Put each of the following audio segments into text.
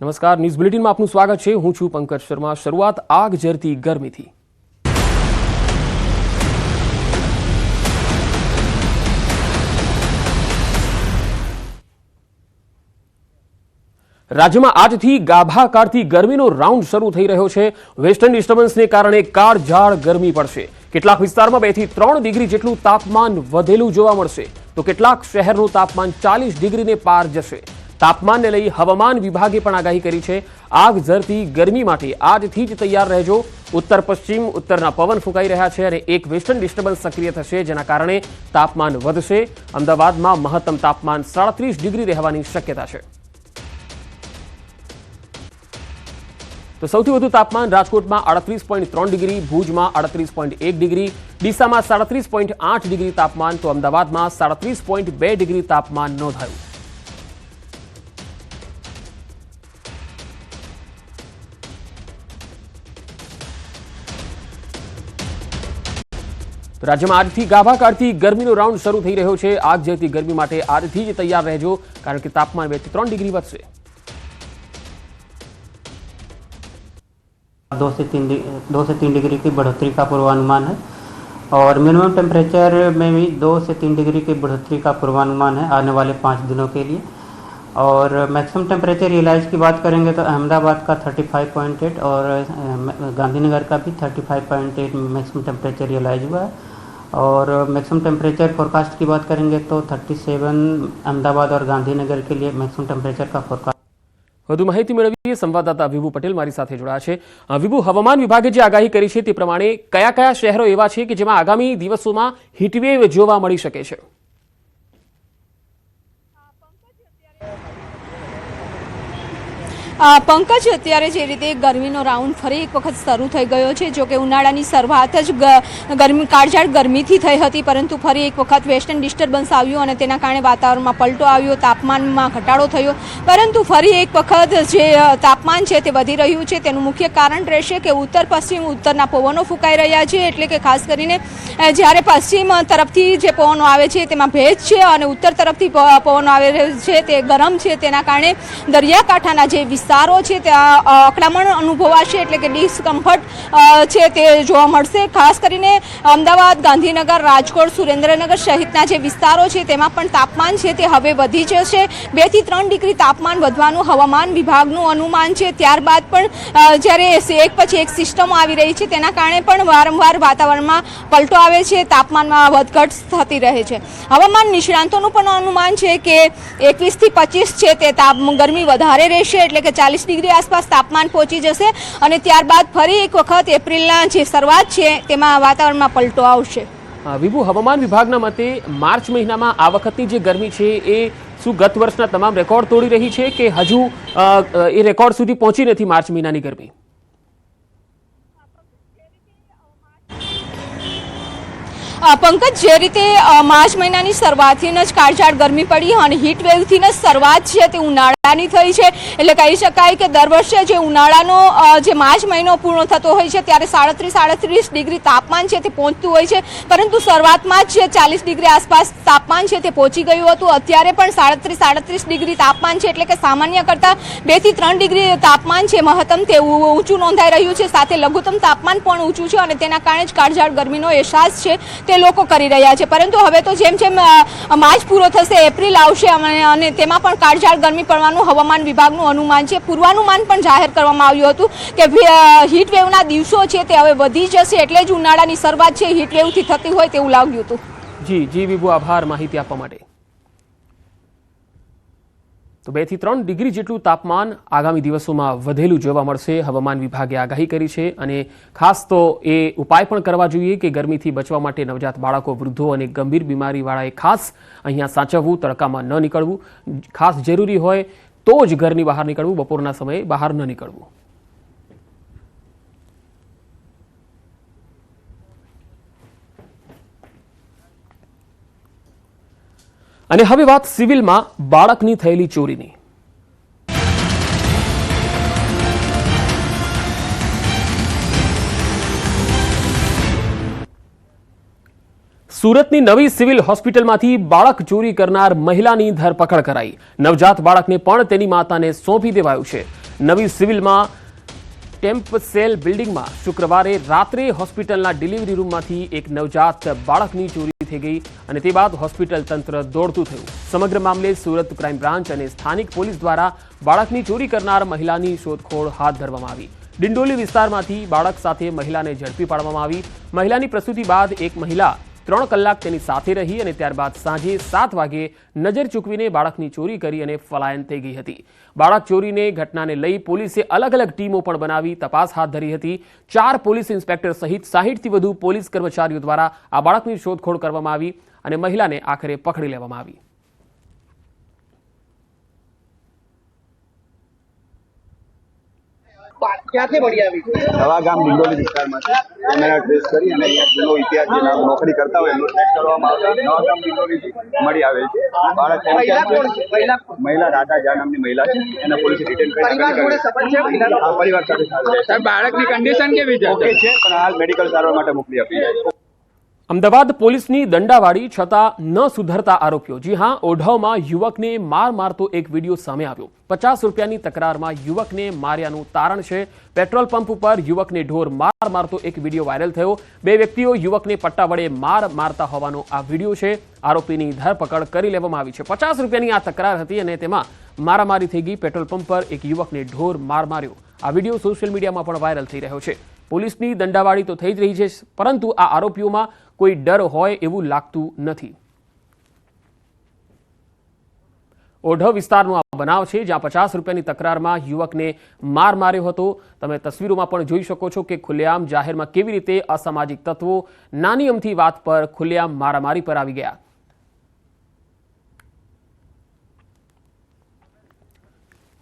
નમસ્કાર. ન્યૂઝ બુલેટિનમાં આપનું સ્વાગત છે. હું છું પંકજ શર્મા. શરૂઆત આગ ઝરતી ગરમીથી. રાજ્યમાં આજથી ગાભા કાળથી ગરમીનો રાઉન્ડ શરૂ થઈ રહ્યો છે. વેસ્ટર્ન ડિસ્ટર્બન્સને કારણે કાળઝાળ ગરમી પડશે. કેટલાક વિસ્તારમાં બેથી ત્રણ ડિગ્રી જેટલું તાપમાન વધેલું જોવા મળશે. તો કેટલાક શહેરનું તાપમાન ચાલીસ ડિગ્રીને પાર જશે. તાપમાનને લઈ હવામાન વિભાગે પણ આગાહી કરી છે. આગ ઝરતી ગરમી માટે આજથી જ તૈયાર રહેજો. ઉત્તર પશ્ચિમ ઉત્તરના પવન ફૂંકાઈ રહ્યા છે અને એક વેસ્ટર્ન ડિસ્ટર્બન્સ સક્રિય થશે, જેના કારણે તાપમાન વધશે. અમદાવાદમાં મહત્તમ તાપમાન સાડત્રીસ ડિગ્રી રહેવાની શક્યતા છે. તો સૌથી વધુ તાપમાન રાજકોટમાં આડત્રીસ પોઈન્ટ ત્રણ ડિગ્રી, ભુજમાં આડત્રીસ પોઈન્ટ એક ડિગ્રી, ડીસામાં સાડત્રીસ પોઈન્ટ આઠ ડિગ્રી તાપમાન, તો અમદાવાદમાં સાડત્રીસ પોઈન્ટ બે ડિગ્રી તાપમાન નોંધાયું. રાજ્યમાં આજથી ગાભા કાળથી ગરમીનો રાઉન્ડ શરૂ થઈ રહ્યો છે આગ જેવી ગરમી માટે આજથી જ તૈયાર રહેજો કારણ કે તાપમાન બે થી ત્રણ ડિગ્રી વધશે दो से तीन डि- दो से तीन डिग्री की बढ़ोतरी का पूर्वानुमान है और मिनिमम टेम्परेचर में भी दो से तीन डिग्री की बढ़ोतरी का पूर्वानुमान है आने वाले पाँच दिनों के लिए और मैक्सिमम टेम्परेचर रियलाइज की बात करेंगे तो अहमदाबाद का 35.8 और अ, गांधीनगर का भी 35.8 मैक्सिमम टेम्परेचर रियलाइज हुआ है और मैक्सिमम टेम्परेचर फोरकास्ट की बात करेंगे तो 37 अहमदाबाद और गांधीनगर के लिए मैक्सिमम टेम्परेचर का फोरकास्ट વધુ માહિતી મેળવીએ સંવાદદાતા વિભુ પટેલ મારી સાથે જોડાયા છે અ, વિભુ હવામાન વિભાગે જે આગાહી કરી છે તે પ્રમાણે કયા કયા શહેરો એવા છે કે જેમાં આગામી દિવસોમાં હીટવેવ જોવા મળી શકે છે પંકજ, અત્યારે જે રીતે ગરમીનો રાઉન્ડ ફરી એક વખત શરૂ થઈ ગયો છે, જોકે ઉનાળાની શરૂઆત જ ગરમી, કાળઝાળ ગરમીથી થઈ હતી, પરંતુ ફરી એક વખત વેસ્ટર્ન ડિસ્ટર્બન્સ આવ્યું અને તેના કારણે વાતાવરણમાં પલટો આવ્યો, તાપમાનમાં ઘટાડો થયો. પરંતુ ફરી એક વખત જે તાપમાન છે તે વધી રહ્યું છે, તેનું મુખ્ય કારણ રહેશે કે ઉત્તર, પશ્ચિમ, ઉત્તરના પવનો ફૂંકાઈ રહ્યા છે, એટલે કે ખાસ કરીને જ્યારે પશ્ચિમ તરફથી જે પવનો આવે છે તેમાં ભેજ છે અને ઉત્તર તરફથી પવનો આવે છે તે ગરમ છે, તેના કારણે દરિયાકાંઠાના જે વિસ્તારો છે ત્યાં અકળામણ અનુભવાશે એટલે કે ડિસકમ્ફર્ટ છે તે જોવા મળશે. ખાસ કરીને અમદાવાદ, ગાંધીનગર, રાજકોટ, સુરેન્દ્રનગર સહિતના જે વિસ્તારો છે તેમાં પણ તાપમાન છે તે હવે વધી જશે. બેથી ત્રણ ડિગ્રી તાપમાન વધવાનું હવામાન વિભાગનું અનુમાન છે. ત્યારબાદ પણ જ્યારે એક પછી એક સિસ્ટમો આવી રહી છે તેના કારણે પણ વારંવાર વાતાવરણમાં પલટો આવે છે. તાપમાનમાં વધઘટ થતી રહે છે. હવામાન નિષ્ણાંતોનું પણ અનુમાન છે કે એકવીસથી પચીસ છે તે તાપ, ગરમી વધારે રહેશે એટલે કે ચાલીસ ડિગ્રી આસપાસ તાપમાન પહોંચી જશે અને ત્યારબાદ ફરી એક વખત એપ્રિલના જે શરૂઆત છે, તેમાં વાતાવરણમાં પલટો આવશે. વિભુ, હવામાન વિભાગના મતે માર્ચ મહિનામાં આ વખતની જે ગરમી છે, એ શું ગત વર્ષના તમામ રેકોર્ડ તોડી રહી છે કે હજુ એ રેકોર્ડ સુધી પહોંચી નથી માર્ચ મહિનાની ગરમી? પંકજ, જે રીતે માર્ચ મહિનાની શરૂઆતથી જ કાળઝાળ ગરમી પડી અને હીટ વેવથી જ શરૂઆત છે તે ઉનાળાની થઈ છે. એટલે કહી શકાય કે દર વર્ષે જે ઉનાળાનો જે માર્ચ મહિનો પૂર્ણ થતો હોય છે ત્યારે સાડત્રીસ સાડત્રીસ ડિગ્રી તાપમાન છે તે પહોંચતું હોય છે. પરંતુ શરૂઆતમાં જ ચાલીસ ડિગ્રી આસપાસ તાપમાન છે તે પહોંચી ગયું હતું. અત્યારે પણ સાડત્રીસ સાડત્રીસ ડિગ્રી તાપમાન છે એટલે કે સામાન્ય કરતાં બેથી ત્રણ ડિગ્રી તાપમાન છે મહત્તમ તે ઊંચું નોંધાઈ રહ્યું છે. સાથે લઘુત્તમ તાપમાન પણ ઊંચું છે અને તેના કારણે જ કાળઝાળ ગરમીનો અહેસાસ છે. તે લોકો કરી રહ્યા છે. પરંતુ હવે તો જેમ જેમ માર્ચ પૂરો થશે, એપ્રિલ આવશે, અને તેમાં પણ કાળઝાળ ગરમી પડવાનું હવામાન વિભાગનું અનુમાન છે. પૂર્વાનુમાન પણ જાહેર કરવામાં આવ્યું હતું કે હીટવેવના દિવસો છે તે હવે વધી જશે એટલે જ ઉનાળાની શરૂઆત છે. હીટવેવથી થતી હોય તેવું લાગ્યું હતું. જી જી વિભુ, આભાર માહિતી આપવા માટે. તો બેથી ત્રણ ડિગ્રી જેટલું તાપમાન આગામી દિવસોમાં વધેલું જોવા મળશે. હવામાન વિભાગે આગાહી કરી છે અને ખાસ તો એ ઉપાય પણ કરવા જોઈએ કે ગરમીથી બચવા માટે નવજાત બાળકો, વૃદ્ધો અને ગંભીર બીમારીવાળાએ ખાસ અહીંયા સાચવવું, તડકામાં ન નીકળવું. ખાસ જરૂરી હોય તો જ ઘરની બહાર નીકળવું, બપોરના સમયે બહાર ન નીકળવું. અને હવે વાત સિવિલમાં બાળકની થયેલી ચોરીની. સુરતની નવી સિવિલ હોસ્પિટલમાંથી બાળક ચોરી કરનાર મહિલાની ધરપકડ કરાઈ. નવજાત બાળકને પણ તેની માતાને સોંપી દેવાયું છે. નવી સિવિલમાં ટેમ્પ સેલ બિલ્ડિંગમાં શુક્રવારે રાત્રે હોસ્પિટલના ડિલિવરી રૂમમાંથી એક નવજાત બાળકની ચોરી થઈ ગઈ અને તે બાદ હોસ્પિટલ તંત્ર દોડતું થયું. સમગ્ર મામલે સુરત ક્રાઇમ બ્રાન્ચ અને સ્થાનિક પોલીસ દ્વારા બાળકની ચોરી કરનાર મહિલાની શોધખોળ હાથ ધરવામાં આવી. ડિંડોલી વિસ્તારમાંથી બાળક સાથે મહિલાને ઝડપી પાડવામાં આવી. મહિલાની પ્રસૂતિ બાદ એક મહિલા ત્રણ કલાક તેની સાથે રહી અને ત્યારબાદ સાંજે સાત વાગે નજર ચૂકવીને બાળકની ચોરી કરી અને પલાયન થઈ ગઈ હતી. બાળક ચોરીને ઘટનાને લઈ પોલીસે અલગ અલગ ટીમો પણ બનાવી તપાસ હાથ ધરી હતી. ચાર પોલીસ ઇન્સ્પેક્ટર સહિત સાહીઠથી વધુ પોલીસ કર્મચારીઓ દ્વારા આ બાળકની શોધખોળ કરવામાં આવી અને મહિલાને આખરે પકડી લેવામાં આવી. ક્યાંથી મળી આવી? નવા ગામ ડિંડોલી વિસ્તારમાંથી. કેમેરા ટ્રેસ કરી અને અહીંયા જૂનો ઇતિહાસ જે નોકરી કરતા હોય એમનો ટ્રેક કરવામાં આવતા. નવા ગામ ડિંડોલીથી મળી આવે છે. બાળક મહિલા રાધા જા નામની મહિલા છે. એને પોલીસ રિટેન કરી પરિવાર સાથે. સાહેબ બાળકની કન્ડિશન કેવી છે? ઓકે છે પણ હાલ મેડિકલ સારવાર માટે મોકલી આપી છે. અમદાવાદ પોલીસની દંડાવાળી છતાં ન સુધરતા આરોપીઓ. જી હા, ઓઢવમાં યુવકને માર મારતો એક વીડિયો સામે આવ્યો. પચાસ રૂપિયાની તકરારમાં યુવકને માર્યાનું તારણ છે. પેટ્રોલ પંપ ઉપર યુવકને ઢોર માર મારતો એક વીડિયો વાયરલ થયો. બે વ્યક્તિઓ યુવકને પટ્ટા વડે માર મારતા હોવાનો આ વીડિયો છે. આરોપીની ધરપકડ કરી લેવામાં આવી છે. પચાસ રૂપિયાની આ તકરાર હતી અને તેમાં મારામારી થઈ ગઈ. પેટ્રોલ પંપ પર એક યુવકને ઢોર માર માર્યો. આ વીડિયો સોશિયલ મીડિયામાં પણ વાયરલ થઈ રહ્યો છે. પોલીસની દંડાવાળી તો થઈ જ રહી છે, પરંતુ આ આરોપીઓમાં કોઈ ડર હોય એવું લાગતું નથી. ઓઢવ વિસ્તારનો આ બનાવ છે, જ્યાં પચાસ રૂપિયાની તકરારમાં યુવકને માર માર્યો હતો. તમે તસવીરોમાં પણ જોઈ શકો છો કે ખુલ્લેઆમ જાહેરમાં કેવી રીતે અસામાજિક તત્વો નાની અમથી વાત પર ખુલ્લેઆમ મારામારી પર આવી ગયા.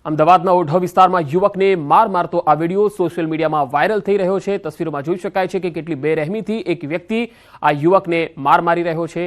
અમદાવાદના ઓઢવ વિસ્તારમાં યુવકને માર મારતો આ વીડિયો સોશિયલ મીડિયામાં વાયરલ થઈ રહ્યો છે. તસવીરોમાં જોઈ શકાય છે કે કેટલી બેરહેમીથી એક વ્યક્તિ આ યુવકને માર મારી રહ્યો છે.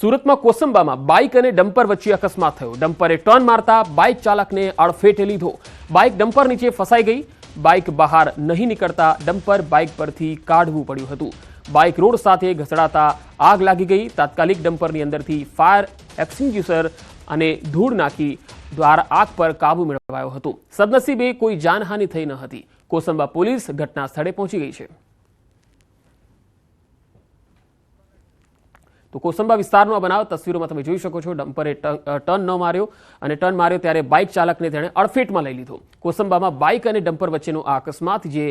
સુરતમાં કોસંબામાં બાઇક અને ડમ્પર વચ્ચે અકસ્માત થયો. ડમ્પરે ટર્ન મારતા બાઇક ચાલકને અડફેટે લીધો. બાઇક ડમ્પર નીચે ફસાઈ ગઈ. બાઇક બહાર નહીં નીકળતા ડમ્પર બાઇક પરથી કાઢવું પડ્યું હતું. બાઇક રોડ સાથે ઘસડાતા આગ લાગી ગઈ. તાત્કાલિક ડમ્પરની અંદરથી ફાયર એક્સટિંગ્યુશર અને ધૂળ નાખી દ્વારા આગ પર કાબુ મેળવાયો હતો. સદનસીબે કોઈ જાનહાનિ થઈ ન હતી. કોસંબા પોલીસ ઘટના સ્થળે પહોંચી ગઈ છે. તો કોસંબા વિસ્તારનો આ બનાવ, તસવીરોમાં તમે જોઈ શકો છો, ડમ્પરે ટર્ન ન માર્યો અને ટર્ન માર્યો ત્યારે બાઇક ચાલકને તેણે અડફેટમાં લઈ લીધો. કોસંબામાં બાઇક અને ડમ્પર વચ્ચેનો આ અકસ્માત જે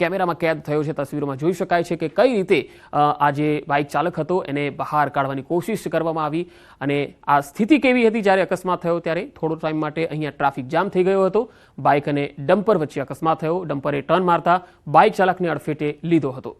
કેમેરામાં કેદ થયો છે, તસવીરોમાં જોઈ શકાય છે કે કઈ રીતે આ જે બાઇક ચાલક હતો એને બહાર કાઢવાની કોશિશ કરવામાં આવી અને આ સ્થિતિ કેવી હતી જ્યારે અકસ્માત થયો ત્યારે? થોડો ટાઈમ માટે અહીંયા ટ્રાફિક જામ થઈ ગયો હતો. બાઇક અને ડમ્પર વચ્ચે અકસ્માત થયો. ડમ્પરે ટર્ન મારતા બાઇક ચાલકને અડફેટે લીધો હતો.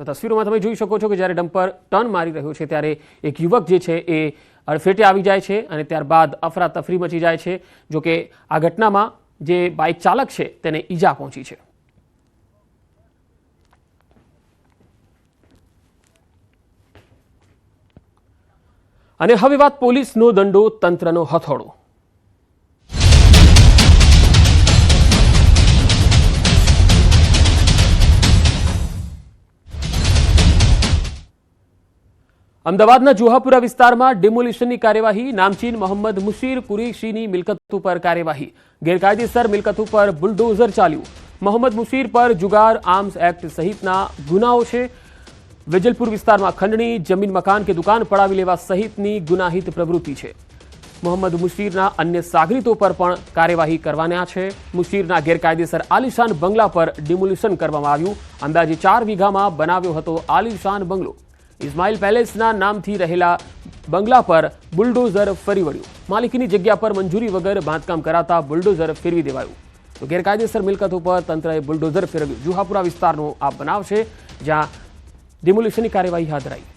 તો તસવીરોમાં તમે જોઈ શકો છો કે જ્યારે ડમ્પર ટર્ન મારી રહ્યો છે, ત્યારે એક યુવક જે છે એ અડફેટે આવી જાય છે અને ત્યારબાદ અફરાતફરી મચી જાય છે, જો કે આ ઘટનામાં જે બાઇક ચાલક છે તેને ઈજા પહોંચી છે. અને હવે વાત પોલીસનો દંડો તંત્રનો હથોડો. અમદાવાદના જોહાપુરા વિસ્તારમાં ડિમોલિશનની કાર્યવાહી, નામચીન મોહમ્મદ મુશીર કુરેશીની મિલકત ઉપર કાર્યવાહી. ગેરકાયદેસર મિલકત ઉપર બુલડોઝર ચાલ્યું. મોહમ્મદ મુશીર પર જુગાર આર્મ્સ એક્ટ સહિતના ગુનાઓ છે. વેજલપુર વિસ્તારમાં ખંડણી, જમીન મકાન કે દુકાન પડાવી લેવા સહિતની ગુનાહિત પ્રવૃત્તિ છે. મોહમ્મદ મુશીરના અન્ય સાગરીતો પર પણ કાર્યવાહી કરવાના છે. મુશીરના ગેરકાયદેસર આલિશાન બંગલા પર ડિમોલિશન કરવામાં આવ્યું. અંદાજે ચાર વીઘામાં બનાવ્યો હતો આલિશાન બંગલો. ઇસ્માઇલ પેલેસના નામથી રહેલા બંગલા પર બુલડોઝર ફરી વળ્યું. માલિકીની જગ્યા પર મંજૂરી વગર બાંધકામ કરાતા બુલડોઝર ફેરવી દેવાયું. તો ગેરકાયદેસર મિલકત ઉપર તંત્રએ બુલડોઝર ફેરવ્યું. જુહાપુરા વિસ્તારનો આ બનાવ છે, જ્યાં ડિમોલિશનની કાર્યવાહી હાથ ધરાઈ.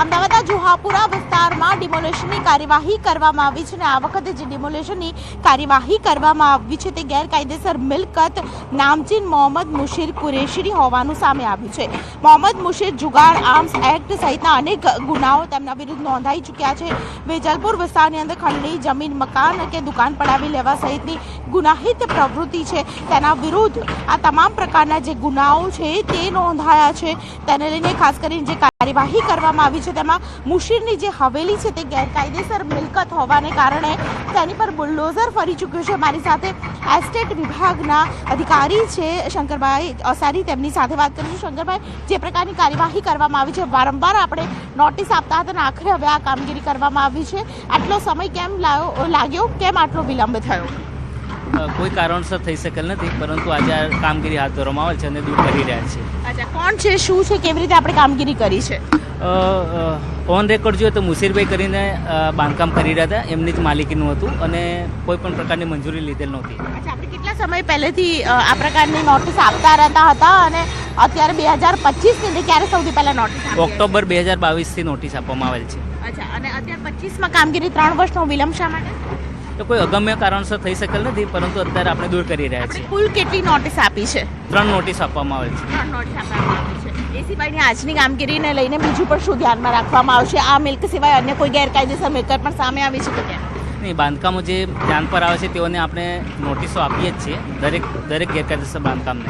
અમદાવાદના જુહાપુરા વિસ્તારમાં ડિમોલેશનની કાર્યવાહી કરવામાં આવી છે અને આ વખતે જે ડિમોલેશનની કાર્યવાહી કરવામાં આવી છે તે ગેરકાયદેસર મિલકત નામચીન મોહમ્મદ મુશીર કુરેશીની હોવાનું સામે આવ્યું છે. મોહમ્મદ મુશીર જુગાર આર્મ્સ એક્ટ સહિતના અનેક ગુનાઓ તેમના વિરુદ્ધ નોંધાઈ ચૂક્યા છે. વેજલપુર વિસ્તારની અંદર ખંડણી, જમીન, મકાન કે દુકાન પડાવી લેવા સહિતની ગુનાહિત પ્રવૃત્તિ છે. તેના વિરુદ્ધ આ તમામ પ્રકારના જે ગુનાઓ છે તે નોંધાયા છે. તેને લઈને ખાસ કરીને જે કાર્યવાહી કરવામાં આવી છે. તેમાં મુશીરની જે હવેલી છે તે ગેરકાયદેસર મિલકત હોવાને કારણે તેની પર બુલડોઝર ફરી ચૂક્યું છે. મારી સાથે એસ્ટેટ વિભાગના અધિકારી છે શંકરભાઈ અસારી. તેમની સાથે વાત કરીશું. શંકરભાઈ, જે પ્રકારની કાર્યવાહી કરવામાં આવી છે, વારંવાર આપણે નોટિસ આપતા હતા અને આખરે હવે આ કામગીરી કરવામાં આવી છે. આટલો સમય કેમ લાગ્યો? કેમ આટલો વિલંબ થયો? કોઈ કારણસર થઈ શકેલ નથી પરંતુ આજે આ કામગીરી હાથ ધરવામાં આવે છે અને દૂર કરી રહ્યા છે. અચ્છા કોણ છે શું છે કેવી રીતે આપણે કામગીરી કરી છે? ઓન રેકોર્ડ જોઈએ તો મુસીરભાઈ કરીને બાંધકામ કરી રહ્યા હતા એમની જ માલિકીનું હતું અને કોઈ પણ પ્રકારની મંજૂરી લીધેલ નહોતી. અચ્છા આપણે કેટલા સમય પહેલેથી આ પ્રકારની નોટિસ આપતા રહેતા હતા અને અત્યારે બે હજાર પચીસની ક્યારે સૌથી પહેલા નોટિસ ઓક્ટોબર બે હજાર બાવીસથી નોટિસ આપવામાં આવેલ છે. અચ્છા અને અત્યારે પચીસમાં કામગીરી ત્રણ વર્ષનો વિલંબ શા માટે? તો કોઈ અગમ્ય કારણસર થઈ શકેલ નથી પરંતુ અત્યારે આપણે દૂર કરી રહ્યા છીએ. કુલ કેટલી નોટિસ આપી છે? ત્રણ નોટિસ આપવામાં આવેલ છે. ત્રણ નોટિસ આપવામાં આવી છે. એ સિવાયની આજની કામગીરીને લઈને બીજું પણ શું ધ્યાનમાં રાખવામાં આવશે? આ મિલ્ક સિવાય અન્ય કોઈ ગેરકાયદેસર મિલકત પણ સામે આવી છે કે કેમ? નહીં બાંધકામો જે ધ્યાન પર આવે છે તેઓને આપણે નોટિસો આપીએ જ છીએ દરેક દરેક ગેરકાયદેસર બાંધકામને.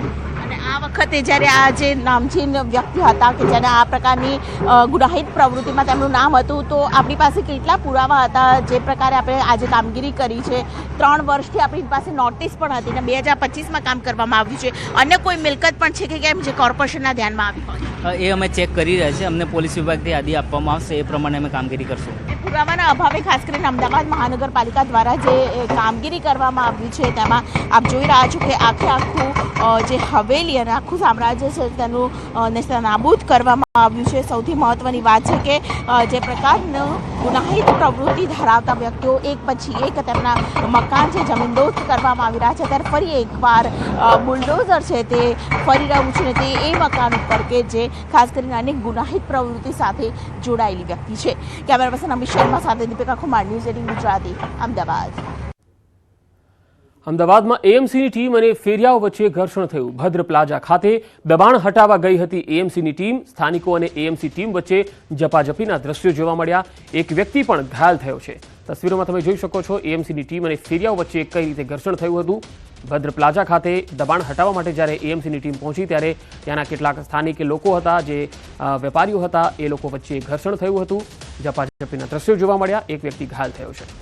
વખતે જ્યારે આ જે નામચીન વ્યક્તિ હતા કે જેને આ પ્રકારની ગુનાહિત પ્રવૃત્તિમાં તેમનું નામ હતું, તો આપણી પાસે કેટલા પુરાવા હતા? જે પ્રકારે આપણે આજે કામગીરી કરી છે. ત્રણ વર્ષથી આપણી પાસે નોટિસ પણ હતી અને બે હજાર પચીસમાં કામ કરવામાં આવ્યું છે. અન્ય કોઈ મિલકત પણ છે કે કેમ જે કોર્પોરેશનના ધ્યાનમાં આવી હોય? એ અમે ચેક કરી રહ્યા છીએ. અમને પોલીસ વિભાગથી યાદી આપવામાં આવશે. એ પ્રમાણે અમે કામગીરી કરશું. પુરાવાના અભાવે ખાસ કરીને અમદાવાદ મહાનગરપાલિકા દ્વારા જે કામગીરી કરવામાં આવ્યું છે, તેમાં આપ જોઈ રહ્યા છો કે આખે આખું જે હવેલી અને આખું સામ્રાજ્ય છે, તેનું નેસ્તનાબૂદ કરવામાં આવ્યું છે. સૌથી મહત્ત્વની વાત છે કે જે પ્રકારનું ગુનાહિત પ્રવૃત્તિ ધરાવતા વ્યક્તિઓ એક પછી એક તેમના મકાન છે જમીનદોસ્ત કરવામાં આવી રહ્યા છે. ત્યારે ફરી એકવાર બુલડોઝર છે તે ફરી રહ્યું છે તે એ મકાન ઉપર કે જે ખાસ કરીને અનેક ગુનાહિત પ્રવૃત્તિ સાથે જોડાયેલી વ્યક્તિ છે. કેમેરા પર્સન અમિત શર્મા સાથે દીપિકા કુમાર ન્યૂઝ એટીન ગુજરાતી, અમદાવાદ. અમદાવાદમાં એએમસીની ટીમ અને ફેરિયાઓ વચ્ચે ઘર્ષણ થયું. ભદ્ર પ્લાઝા ખાતે દબાણ હટાવવા ગઈ હતી એએમસીની ટીમ. સ્થાનિકો અને એએમસી ટીમ વચ્ચે ઝપાઝપીના દ્રશ્યો જોવા મળ્યા. એક વ્યક્તિ પણ ઘાયલ થયો છે. તસવીરોમાં તમે જોઈ શકો છો એએમસીની ટીમ અને ફેરિયાઓ વચ્ચે કઈ રીતે ઘર્ષણ થયું હતું. ભદ્ર પ્લાઝા ખાતે દબાણ હટાવવા માટે જ્યારે એએમસીની ટીમ પહોંચી, ત્યારે ત્યાંના કેટલાક સ્થાનિક લોકો હતા, જે વેપારીઓ હતા, એ લોકો વચ્ચે ઘર્ષણ થયું હતું. ઝપાઝપીના દ્રશ્યો જોવા મળ્યા. એક વ્યક્તિ ઘાયલ થયો છે.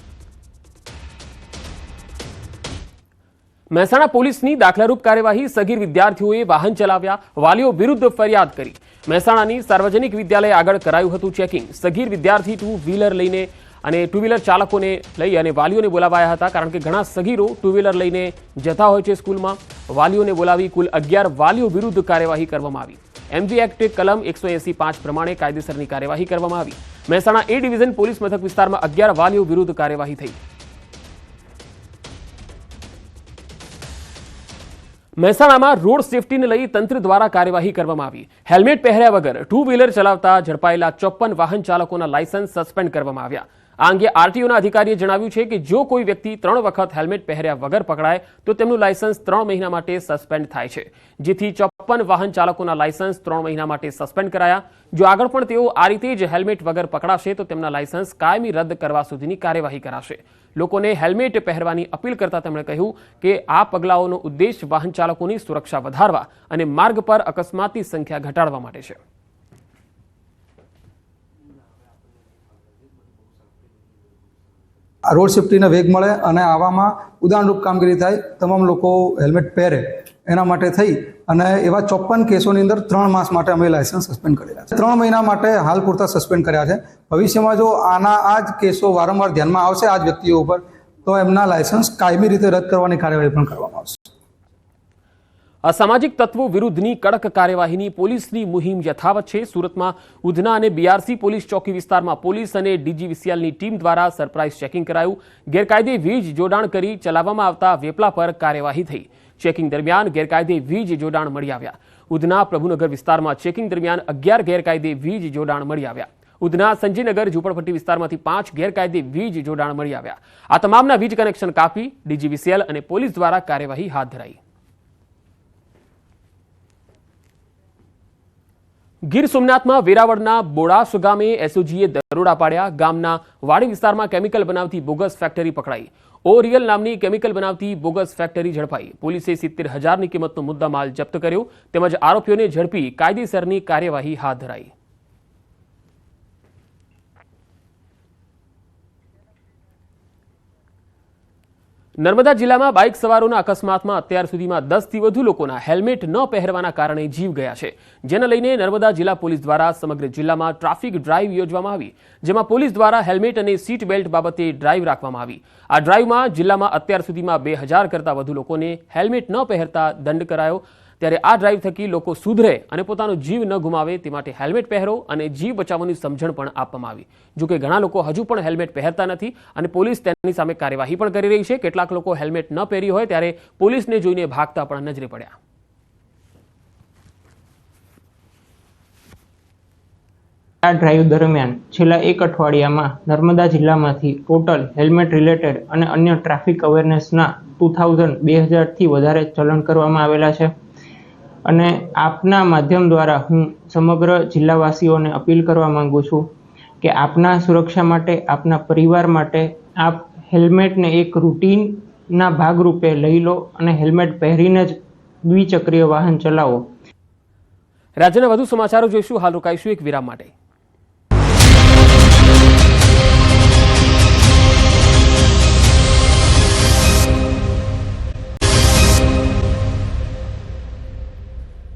મહેસાણા પોલીસની દાખલારૂપ કાર્યવાહી સગીર વિદ્યાર્થીઓએ વાહન ચલાવ્યા, વાલીઓ વિરુદ્ધ ફરિયાદ કરી. મહેસાણાની સાર્વજનિક વિદ્યાલય આગળ કરાયું હતું ચેકિંગ. સગીર વિદ્યાર્થી ટુ વ્હીલર લઈને અને ટુ વ્હીલર ચાલકોને લઈ અને વાલીઓને બોલાવાયા હતા કારણ કે ઘણા સગીરો ટુ વ્હીલર લઈને જતા હોય છે સ્કૂલમાં. વાલીઓને બોલાવી કુલ અગિયાર વાલીઓ વિરુદ્ધ કાર્યવાહી કરવામાં આવી. એમવી એક્ટ કલમ એકસો એસી પાંચ પ્રમાણે કાયદેસરની કાર્યવાહી કરવામાં આવી. મહેસાણા એ ડિવિઝન પોલીસ મથક વિસ્તારમાં અગિયાર વાલીઓ વિરુદ્ધ કાર્યવાહી થઈ. મહેસાણામાં રોડ સેફટીને લઈ તંત્ર દ્વારા કાર્યવાહી કરવામાં આવી. હેલ્મેટ પહેર્યા વગર ટુ વ્હીલર ચલાવતા ઝડપાયેલા ચોપ્પન વાહન ચાલકોના લાયસન્સ સસ્પેન્ડ કરવામાં આવ્યા. આ અંગે આરટીઓના અધિકારીએ જણાવ્યું છે કે જો કોઈ વ્યક્તિ ત્રણ વખત હેલ્મેટ પહેર્યા વગર પકડાય, તો તેમનું લાયસન્સ ત્રણ મહિના માટે સસ્પેન્ડ થાય છે. જેથી ચોપ્પન વાહન ચાલકોના લાયસન્સ ત્રણ મહિના માટે સસ્પેન્ડ કરાયા. જો આગળ પણ તેઓ આ રીતે જ હેલ્મેટ વગર પકડાશે, તો તેમના લાયસન્સ કાયમી રદ કરવા સુધીની કાર્યવાહી કરાશે. લોકોને હેલ્મેટ પહેરવાની અપીલ કરતા તેમણે કહ્યું કે આ પગલાઓનો ઉદ્દેશ વાહન ચાલકોની સુરક્ષા વધારવા અને માર્ગ પર અકસ્માતની સંખ્યા ઘટાડવા માટે છે. રોડ સેફ્ટીને વેગ મળે અને આવામાં ઉદાહરણરૂપ કામગીરી થાય, તમામ લોકો હેલ્મેટ પહેરે એના માટે થઈ અને એવા ચોપ્પન કેસોની અંદર ત્રણ માસ માટે અમે લાયસન્સ સસ્પેન્ડ કરેલા છે. ત્રણ મહિના માટે હાલ પૂરતા સસ્પેન્ડ કર્યા છે. ભવિષ્યમાં જો આના આ જ કેસો વારંવાર ધ્યાનમાં આવશે આ જ વ્યક્તિઓ ઉપર, તો એમના લાયસન્સ કાયમી રીતે રદ કરવાની કાર્યવાહી પણ કરવામાં આવશે. અસામાજિક તત્વો વિરુદ્ધની કડક કાર્યવાહીની પોલીસની મુહિમ યથાવત છે. સુરતમાં ઉધના અને બીઆરસી પોલીસ ચોકી વિસ્તારમાં પોલીસ અને ડીજીવીસીએલની ટીમ દ્વારા સરપ્રાઇઝ ચેકિંગ કરાયું. ગેરકાયદે વીજ જોડાણ કરી ચલાવવામાં આવતા વેપલા પર કાર્યવાહી થઈ. ચેકિંગ દરમિયાન ગેરકાયદે વીજ જોડાણ મળી આવ્યા. ઉધના પ્રભુનગર વિસ્તારમાં ચેકિંગ દરમિયાન અગિયાર ગેરકાયદે વીજ જોડાણ મળી આવ્યા. ઉધના સંજયનગર ઝુંપડપટ્ટી વિસ્તારમાંથી પાંચ ગેરકાયદે વીજ જોડાણ મળી આવ્યા. આ તમામના વીજ કનેક્શન કાપી ડીજીવીસીએલ અને પોલીસ દ્વારા કાર્યવાહી હાથ ધરાઈ. ગીર સોમનાથમાં વેરાવળના બોડાસ ગામે એસઓજીએ દરોડા પાડ્યા. ગામના વાડી વિસ્તારમાં કેમિકલ બનાવતી બોગસ ફેક્ટરી પકડાઈ. ઓરિયલ નામની કેમિકલ બનાવતી બોગસ ફેક્ટરી ઝડપાઈ. પોલીસે સિત્તેર હજારની કિંમતનો મુદ્દામાલ જપ્ત કર્યો. તેમજ આરોપીઓને ઝડપી કાયદેસરની કાર્યવાહી હાથ ધરાઈ. નર્મદા જિલ્લામાં બાઇક સવારોના અકસ્માતમાં અત્યાર સુધીમાં દસથી વધુ લોકોના હેલ્મેટ ન પહેરવાના કારણે જીવ ગયા છે. જેને લઈને નર્મદા જિલ્લા પોલીસ દ્વારા સમગ્ર જિલ્લામાં ટ્રાફિક ડ્રાઈવ યોજવામાં આવી, જેમાં પોલીસ દ્વારા હેલ્મેટ અને સીટ બેલ્ટ બાબતે ડ્રાઈવ રાખવામાં આવી. આ ડ્રાઈવમાં જિલ્લામાં અત્યાર સુધીમાં બે હજાર કરતાં વધુ લોકોને હેલ્મેટ ન પહેરતા દંડ કરાયો. ત્યારે આ ડ્રાઈવ થકી લોકો સુધરે અને પોતાનો જીવ ન ગુમાવે તે માટે હેલ્મેટ પહેરો અને જીવ બચાવવાની સમજણ પણ આપવામાં આવી. જોકે ઘણા લોકો હજુ પણ હેલ્મેટ પહેરતા નથી અને પોલીસ તેની સામે કાર્યવાહી પણ કરી રહી છે. કેટલાક લોકો હેલ્મેટ ન પહેરી હોય ત્યારે પોલીસને જોઈને ભાગતા પણ નજરે પડ્યા. આ ડ્રાઈવ દરમિયાન છેલ્લા એક અઠવાડિયામાં નર્મદા જિલ્લામાંથી ટોટલ હેલ્મેટ રિલેટેડ અને અન્ય ટ્રાફિક અવેરનેસના ટુ થાઉઝન્ડ બે હજારથી વધારે ચલણ કરવામાં આવેલા છે. અને આપના માધ્યમ દ્વારા હું સમગ્ર જિલ્લાવાસીઓને અપીલ કરવા માગું છું કે આપના સુરક્ષા માટે, આપના પરિવાર માટે આપ હેલ્મેટને એક રૂટીનના ભાગરૂપે લઈ લો અને હેલ્મેટ પહેરીને જ દ્વિચક્રીય વાહન ચલાવો. રાજ્યના વધુ સમાચારો જોઈશું. હાલ રોકાઈશું એક વિરામ માટે.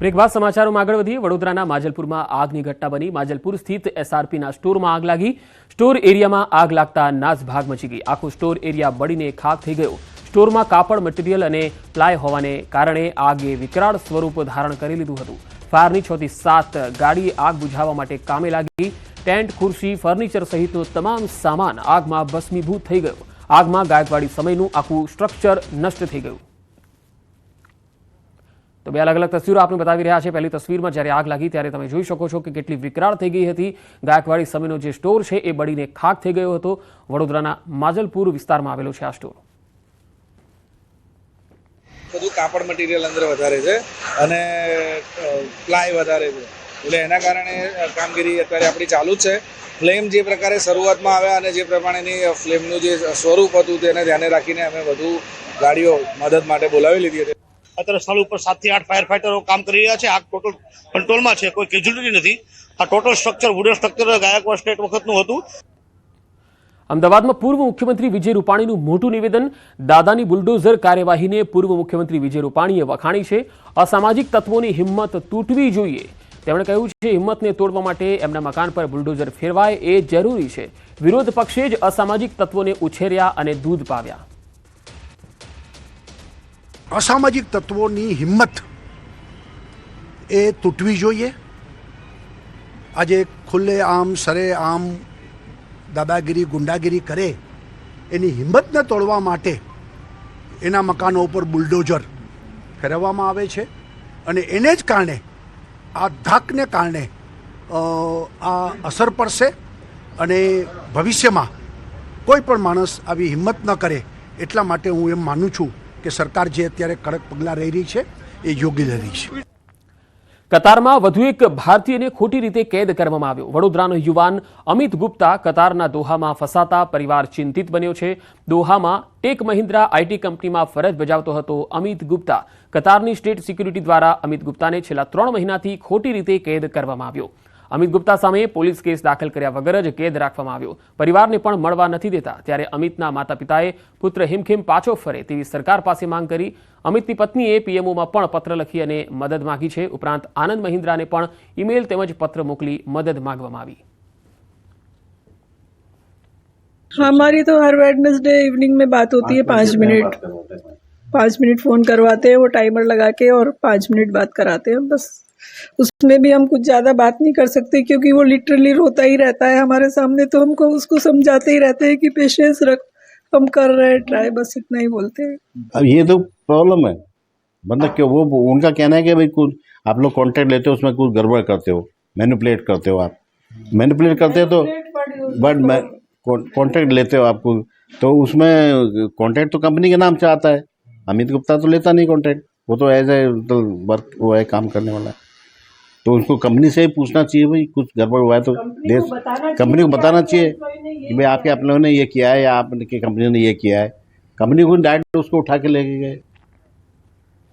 બ્રેક સમાચારોમાં આગળ વધીએ. વડોદરાના માજલપુરમાં આગની ઘટના બની. માજલપુર સ્થિત એસઆરપીના સ્ટોરમાં આગ લાગી. સ્ટોર એરિયામાં આગ લાગતા નાસભાગ મચી ગઈ. આખો સ્ટોર એરિયા બળીને ખાક થઈ ગયો. સ્ટોરમાં કાપડ, મટીરિયલ અને પ્લાય હોવાને કારણે આગે વિકરાળ સ્વરૂપ ધારણ કરી લીધું હતું. ફાયરની છથી સાત ગાડી આગ બુઝાવવા માટે કામે લાગી. ટેન્ટ, ખુરશી, ફર્નિચર સહિતનો તમામ સામાન આગમાં ભસ્મીભૂત થઈ ગયો. આગમાં ગાયકવાડી સમયનું આખું સ્ટ્રક્ચર નષ્ટ થઈ ગયું. તો બે અલગ અલગ તસવીરો આપણે બતાવી રહ્યા છે. પહેલી તસવીરમાં જ્યારે આગ લાગી ત્યારે તમે જોઈ શકો છો કે કેટલી વિકરાળ થઈ ગઈ હતી. ગાયકવાડી સમયનો જે સ્ટોર છે એ બળીને ખાક થઈ ગયો હતો. વડોદરાના માજલપુર વિસ્તારમાં આવેલો છે આ સ્ટોર. બધું કાપડ મટીરિયલ અંદર વધારે છે અને પ્લાય વધારે છે. એટલે એના કારણે કામગીરી અત્યારે આપણી ચાલુ જ છે. ફ્લેમ જે પ્રકારે શરૂઆતમાં આવ્યા અને જે પ્રમાણેની ફ્લેમનું જે સ્વરૂપ હતું તેને ધ્યાને રાખીને અમે વધુ ગાડીઓ મદદ માટે બોલાવી લીધી હતી. અત્યારે સ્થળ ઉપર સાતથી આઠ ફાયર ફાઈટરો કામ કરી રહ્યા છે. આગ ટોટલ કંટ્રોલમાં છે, કોઈ કેજ્યુલિટી નથી. આ total structure wooden structure Gaekwad state વખતનું હતું. અમદાવાદમાં પૂર્વ મુખ્યમંત્રી વિજય રૂપાણીનું મોટું નિવેદન, દાદાની બુલડોઝર કાર્યવાહીને પૂર્વ મુખ્યમંત્રી વિજય રૂપાણીએ વખાણી છે. અસામાજિક તત્વોની હિંમત તૂટવી જોઈએ. તેમણે કહ્યું છે, હિંમતને તોડવા માટે એમના મકાન પર બુલડોઝર ફેરવાય એ જરૂરી છે. વિરોધ પક્ષે જ અસામાજિક તત્વોને ઉછેર્યા અને દૂધ પાવ્યા. અસામાજિક તત્વોની હિંમત એ તૂટવી જોઈએ. આજે ખુલ્લે આમ, સરે આમ, દાદાગીરી, ગુંડાગીરી કરે, એની હિંમતને તોડવા માટે એના મકાનો ઉપર બુલડોઝર ફેરવવામાં આવે છે અને એને જ કારણે, આ ધાકને કારણે આ અસર પડશે અને ભવિષ્યમાં કોઈ પણ માણસ આવી હિંમત ન કરે એટલા માટે હું એમ માનું છું કે સરકાર જે અત્યારે કડક પગલાં લઈ રહી છે, એ યોગ્ય લઈ રહી છે. કતારમાં વધુ એક ભારતીયને ખોટી રીતે કેદ કરવામાં આવ્યો. વડોદરાનો યુવાન અમિત ગુપ્તા કતારના દોહામાં ફસાતા પરિવાર ચિંતિત બન્યો છે. દોહામાં ટેક મહિન્દ્રા આઈટી કંપનીમાં ફરજ બજાવતો હતો અમિત ગુપ્તા. કતારની સ્ટેટ સિક્યુરિટી દ્વારા અમિત ગુપ્તાને છેલ્લા ત્રણ મહિનાથી ખોટી રીતે કેદ કરવામાં આવ્યો. અમિત ગુપ્તા સામે પોલીસ કેસ દાખલ કર્યા વગર જ કેદ રાખવામાં આવ્યો પરિવારને પણ મળવા નથી દેતા ત્યારે અમિતના માતા પિતાએ પુત્ર હિમખિમ પાછો ફરે તેવી સરકાર પાસે માંગ કરી અમિતની પત્નીએ પીએમઓમાં પણ પત્ર લખી અને મદદ માંગી છે ઉપરાંત આનંદ મહિન્દ્રાને પણ ઈમેલ તેમજ પત્ર મોકલી મદદ માંગવામાં આવી हमारी तो हर वेडनेसडे इवनिंग में बात होती है पाँच मिनट पाँच मिनट फ़ोन करवाते हैं वो टाइमर लगा के और पाँच मिनट बात कराते हैं बस उसमें भी हम कुछ ज़्यादा बात नहीं कर सकते क्योंकि वो लिटरली रोता ही रहता है हमारे सामने तो हमको उसको समझाते ही रहते हैं कि पेशेंस रख हम कर रहे हैं ट्राई बस इतना ही बोलते हैं। अब ये तो प्रॉब्लम है। मतलब कि वो उनका कहना है कि भाई कुछ आप लोग कॉन्ट्रैक्ट लेते हो उसमें कुछ गड़बड़ करते हो मैनिपुलेट करते हो आप। मैनिपुलेट करते हो तो बट मैं कॉन्ट्रैक्ट लेते हो आपको तो उसमें कॉन्ट्रैक्ट तो कंपनी के नाम से आता है। अमित गुप्ता तो लेता नहीं कॉन्ट्रैक्ट वो तो एज ए तो वर्क वो है काम करने वाला। तो उसको कंपनी से ही पूछना चाहिए भाई कुछ गड़बड़ हुआ है तो देश कंपनी को बताना चाहिए कि भाई आपके आप लोगों ने ये किया है या आपकी कंपनी ने ये किया है कंपनी को डायरेक्ट उसको उठा के लेके गए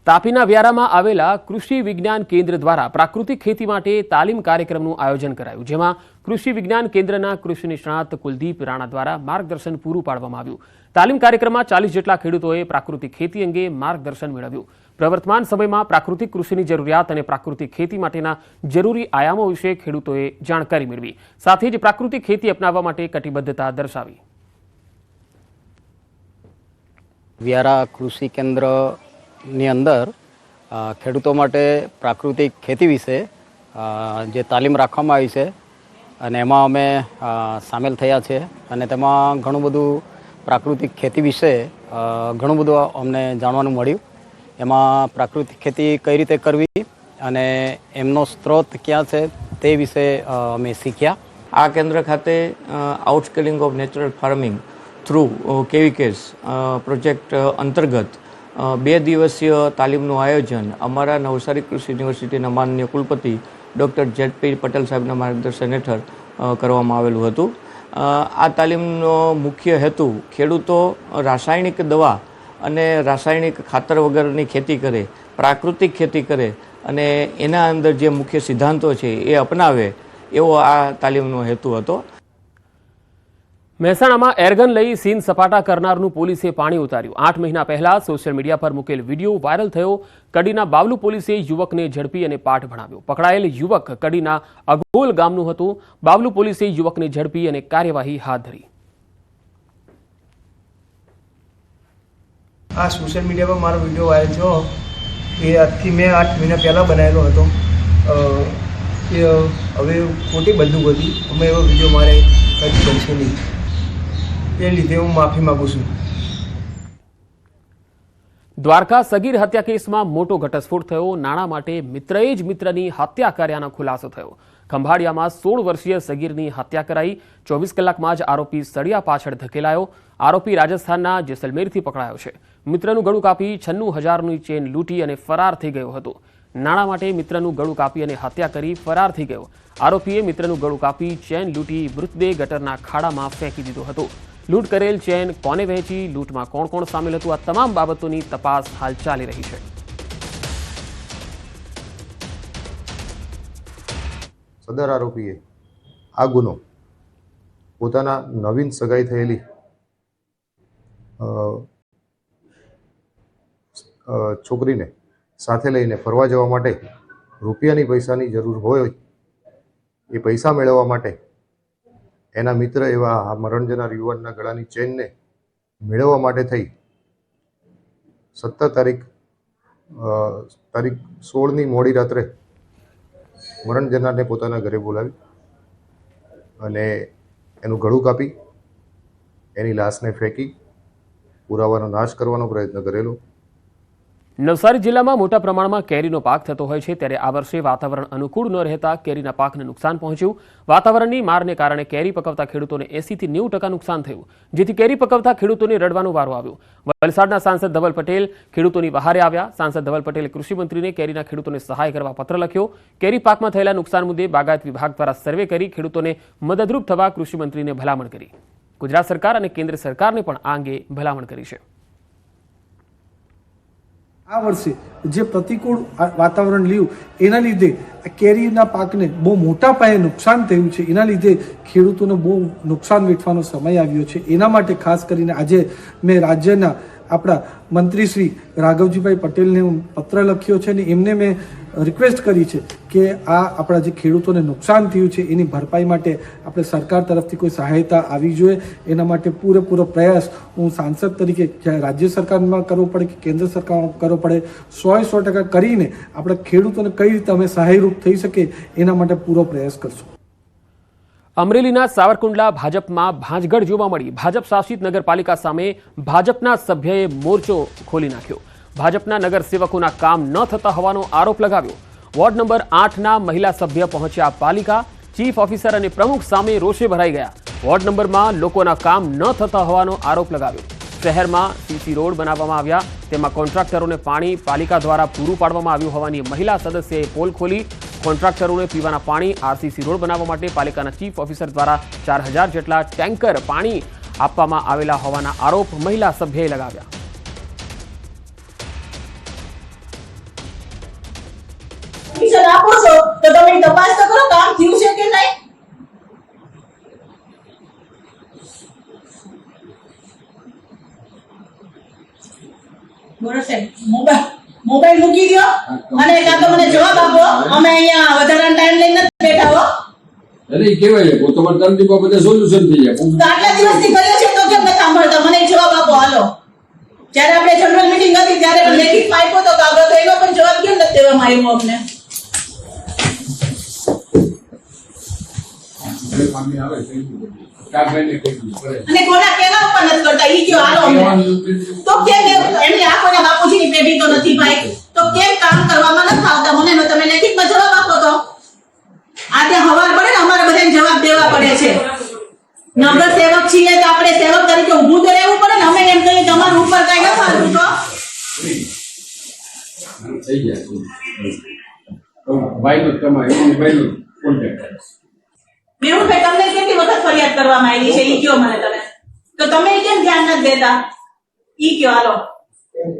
તાપીના વ્યારામાં આવેલા કૃષિ વિજ્ઞાન કેન્દ્ર દ્વારા પ્રાકૃતિક ખેતી માટે તાલીમ કાર્યક્રમનું આયોજન કરાયું જેમાં કૃષિ વિજ્ઞાન કેન્દ્રના કૃષિ નિષ્ણાત કુલદીપ રાણા દ્વારા માર્ગદર્શન પૂરું પાડવામાં આવ્યું તાલીમ કાર્યક્રમમાં ચાલીસ જેટલા ખેડૂતોએ પ્રાકૃતિક ખેતી અંગે માર્ગદર્શન મેળવ્યું પ્રવર્તમાન સમયમાં પ્રાકૃતિક કૃષિની જરૂરિયાત અને પ્રાકૃતિક ખેતી માટેના જરૂરી આયામો વિશે ખેડૂતોએ જાણકારી મેળવી. સાથે જ પ્રાકૃતિક ખેતી અપનાવવા માટે કટિબદ્ધતા દર્શાવી. વ્યારા કૃષિ કેન્દ્રની અંદર ખેડૂતો માટે પ્રાકૃતિક ખેતી વિશે જે તાલીમ રાખવામાં આવી છે અને એમાં અમે સામેલ થયા છે અને તેમાં ઘણું બધું પ્રાકૃતિક ખેતી વિશે ઘણું બધું અમને જાણવાનું મળ્યું. એમાં પ્રાકૃતિક ખેતી કઈ રીતે કરવી અને એમનો સ્ત્રોત ક્યાં છે તે વિશે અમે શીખ્યા. આ કેન્દ્ર ખાતે outscaling of natural farming through KVKs project અંતર્ગત બે દિવસીય તાલીમનું આયોજન અમારા નવસારી કૃષિ યુનિવર્સિટીના માનનીય કુલપતિ ડૉક્ટર જેટપી પટેલ સાહેબના માર્ગદર્શન હેઠળ કરવામાં આવેલું હતું. આ તાલીમનો મુખ્ય હેતુ ખેડૂતો રાસાયણિક દવા અને રાસાયણિક ખાતર વગરની ખેતી કરે, પ્રાકૃતિક ખેતી કરે અને એના અંદર જે મુખ્ય સિદ્ધાંતો છે એ અપનાવે એવો આ તાલીમનો હેતુ હતો. મહેસાણામાં એરગન લઈ સીન સપાટા કરનારનું પોલીસે પાણી ઉતાર્યું. આઠ મહિના પહેલા સોશિયલ મીડિયા પર મૂકેલ વીડિયો વાયરલ થયો. કડીના બાવલુ પોલીસે યુવકને ઝડપી અને પાઠ ભણાવ્યો. પકડાયેલ યુવક કડીના અગોલ ગામનું હતું. બાવલુ પોલીસે યુવકને ઝડપી અને કાર્યવાહી હાથ ધરી. આ સોશિયલ મીડિયા પર મારો વીડિયો વાયરલ થયો. એ આજથી મેં આઠ મહિના પહેલાં બનાવેલો હતો. એ હવે ખોટી બધું હતી. અમે એવો વીડિયો મારે કરી બનશે નહીં. એ લીધે હું માફી માગું છું. દ્વારકા સગીર હત્યા કેસમાં મોટો ઘટસ્ફોટ થયો. નાણાં માટે મિત્રએ જ મિત્રની હત્યા કર્યાનો ખુલાસો થયો. ખંભાળિયામાં સોળ વર્ષીય સગીરની હત્યા કરાઈ. ચોવીસ કલાકમાં જ આરોપી સળિયા પાછળ ધકેલાયો. આરોપી રાજસ્થાનના જેસલમેરથી પકડાયો છે. મિત્રનું ગળું કાપી છન્નું હજારની ચેન લૂંટી અને ફરાર થઈ ગયો હતો. નાણાં માટે મિત્રનું ગળું કાપી અને હત્યા કરી ફરાર થઈ ગયો. આરોપીએ મિત્રનું ગળું કાપી ચેન લૂંટી મૃતદેહ ગટરના ખાડામાં ફેંકી દીધો હતો. લૂંટ કરેલ ચેન કોને વહેંચી, લૂંટમાં કોણ કોણ સામેલ હતું? આ તમામ બાબતોની તપાસ હાલ ચાલી રહી છે. સદર આરોપીએ આ ગુનો પોતાના નવીન સગાઈ થયેલી છોકરીને સાથે લઈને ફરવા જવા માટે રૂપિયાની પૈસાની જરૂર હોય એ પૈસા મેળવવા માટે એના મિત્ર એવા આ મરણ જનાર યુવાનના ગળાની ચેનને મેળવવા માટે થઈ. સત્તર તારીખ તારીખ સોળની મોડી રાત્રે મરણ જનારને પોતાના ઘરે બોલાવી અને એનું ગળું કાપી, એની લાશને ફેંકી, પુરાવાનો નાશ કરવાનો પ્રયત્ન કરેલો. નવસારી જિલ્લામાં મોટા પ્રમાણમાં કેરીનો પાક થતો હોય છે ત્યારે આ વર્ષે વાતાવરણ અનુકૂળ ન રહેતા કેરીના પાકને નુકસાન પહોંચ્યું. વાતાવરણની મારને કારણે કેરી પકવતા ખેડૂતોને એસીથી નેવું ટકા નુકસાન થયું. જેથી કેરી પકવતા ખેડૂતોને રડવાનો વારો આવ્યો. વલસાડના સાંસદ ધવલ પટેલ ખેડૂતોની બહારે આવ્યા. સાંસદ ધવલ પટેલે કૃષિમંત્રીને કેરીના ખેડૂતોને સહાય કરવા પત્ર લખ્યો. કેરી પાકમાં થયેલા નુકસાન મુદ્દે બાગાયત વિભાગ દ્વારા સર્વે કરી ખેડૂતોને મદદરૂપ થવા કૃષિમંત્રીને ભલામણ કરી. ગુજરાત સરકાર અને કેન્દ્ર સરકારને પણ આ અંગે ભલામણ કરી છે. આ વર્ષે જે પ્રતિકૂળ વાતાવરણ લીધું એના લીધે કેરીના પાકને બહુ મોટા પાયે નુકસાન થયું છે. એના લીધે ખેડૂતોને બહુ નુકસાન વેઠવાનો સમય આવ્યો છે. એના માટે ખાસ કરીને આજે મેં રાજ્યના આપણા મંત્રી શ્રી રાઘવજીભાઈ પટેલને પત્ર લખ્યો છે અને એમને મેં રિક્વેસ્ટ કરી છે કે આ આપણા જે ખેડૂતોને નુકસાન થયું છે, એની ભરપાઈ માટે આપણે સરકાર તરફથી કોઈ સહાયતા આવી જોઈએ. એના માટે પૂરેપૂરો પ્રયાસ હું સાંસદ તરીકે ચાહે રાજ્ય સરકારમાં કરવો પડે કે કેન્દ્ર સરકારમાં કરવો પડે સો સો ટકા કરીને આપણે ખેડૂતોને કઈ રીતે અમે સહાયરૂપ થઈ શકે એના માટે પૂરો પ્રયાસ કરશું. અમરેલીના સાવરકુંડલા ભાજપમાં ભાંજગઢ જોવા મળી. ભાજપ શાસિત નગરપાલિકા સામે ભાજપના સભ્યએ મોરચો ખોલી નાખ્યો. ભાજપના નગરસેવકોના કામ ન થતા હોવાનો આરોપ લગાવ્યો. વોર્ડ નંબર આઠના મહિલા સભ્ય પહોંચ્યા પાલિકા, ચીફ ઓફિસર અને પ્રમુખ સામે રોષે ભરાઈ ગયા. વોર્ડ નંબરમાં લોકોના કામ ન થતા હોવાનો આરોપ લગાવ્યો. શહેરમાં સીસી રોડ બનાવવામાં આવ્યા. તેમાં કોન્ટ્રાક્ટરોને પાણી પાલિકા દ્વારા પૂરું પાડવામાં આવ્યું હોવાની મહિલા સદસ્યએ પોલ ખોલી કોન્ટ્રાક્ટરોને પીવાના પાણી આરસીસી રોડ બનાવવા માટે પાલિકાના ચીફ ઓફિસર દ્વારા ચાર હજાર જેટલા ટેન્કર પાણી આપવામાં આવેલા હોવાના આરોપ મહિલા સભ્યએ લગાવ્યા. પરમિશન આપો છો. તો તમે તપાસ તો કરો કામ થયું છે કે નહીં? બોલો સાહેબ મોબાઈલ મોબાઈલ મૂકી દો અને કાં તો મને જવાબ આપો. અમે અહીંયા વધારાનો ટાઈમ લઈને નથી બેઠા હો. અરે એ કહેવાય છે તમારે દીપા બધા સોલ્યુશન થઈ જાય. તો આટલા દિવસથી કર્યો છે તો કેમ નથી સાંભળતા? મને જવાબ આપો હાલો. જ્યારે આપણે જનરલ મીટિંગ હતી ત્યારે લેખિત આપ્યો તો કાગળ તો એનો પણ જવાબ કેમ નથી દેવામાં આવ્યો અમને? અને કોના કેવા ઉપર નથી કરતા? ઈ કયો હાલો તો કેમ એમ- એમની આંખોના બાપુજીની પેઢી તો નથી ભાઈ. તો કેમ કામ કરવામાં નથી આવતા? મને એનો તમે લેખિતમાં જવાબ આપો તો. આજે હવાર પડે ને અમારે બધાને જવાબ દેવા પડે છે. નગર સેવક છીએ તો આપણે સેવક તરીકે ઊભું તો રહેવું પડે ને. અમે એમ કહીએ તમારું ઉપર કઈ નથી આવતું તો. થઈ જાય. ભાઈ નો તમારે એમની ભાઈ નો કોન્ટેક્ટ મેહુલભાઈ તમને કેટલી વખત ફરિયાદ કરવામાં આવી છે? ઈ કયો મને તમે. તો તમે કેમ ધ્યાન નથી દેતા? ઈ કયો હાલો.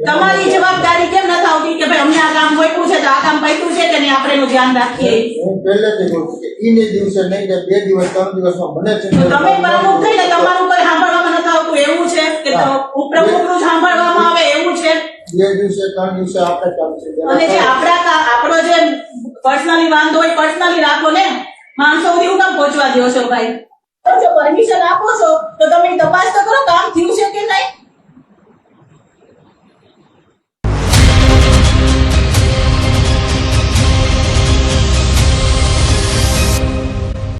તમારી જવાબદારી કેમ નથી આવતી કે ભાઈ અમને આ કામ ગોઈતું છે તો આ કામ પૈતું છે કે નહીં? આપણે એનું ધ્યાન રાખીએ. હું પહેલેથી કહું છું કે ઈને દિવસે નહીં કે બે દિવસ ત્રણ દિવસમાં બને છે. તો તમે પ્રમુખ થઈને તમારું કોઈ સાંભળવામાં નથી આવતું એવું છે કે ઉપપ્રમુખનું સાંભળવામાં આવે એવું છે? બે દિવસે ત્રણ દિવસે આપણે ચાલશે અને જે આપણા આપણો જે પર્સનલી વાંધો હોય પર્સનલી રાખો ને. માણસો સુધી હું કામ પહોંચવા દો છો ભાઈ? જો પરમિશન આપો છો, તો તમે તપાસ તો કરો કામ થયું છે કે નહીં?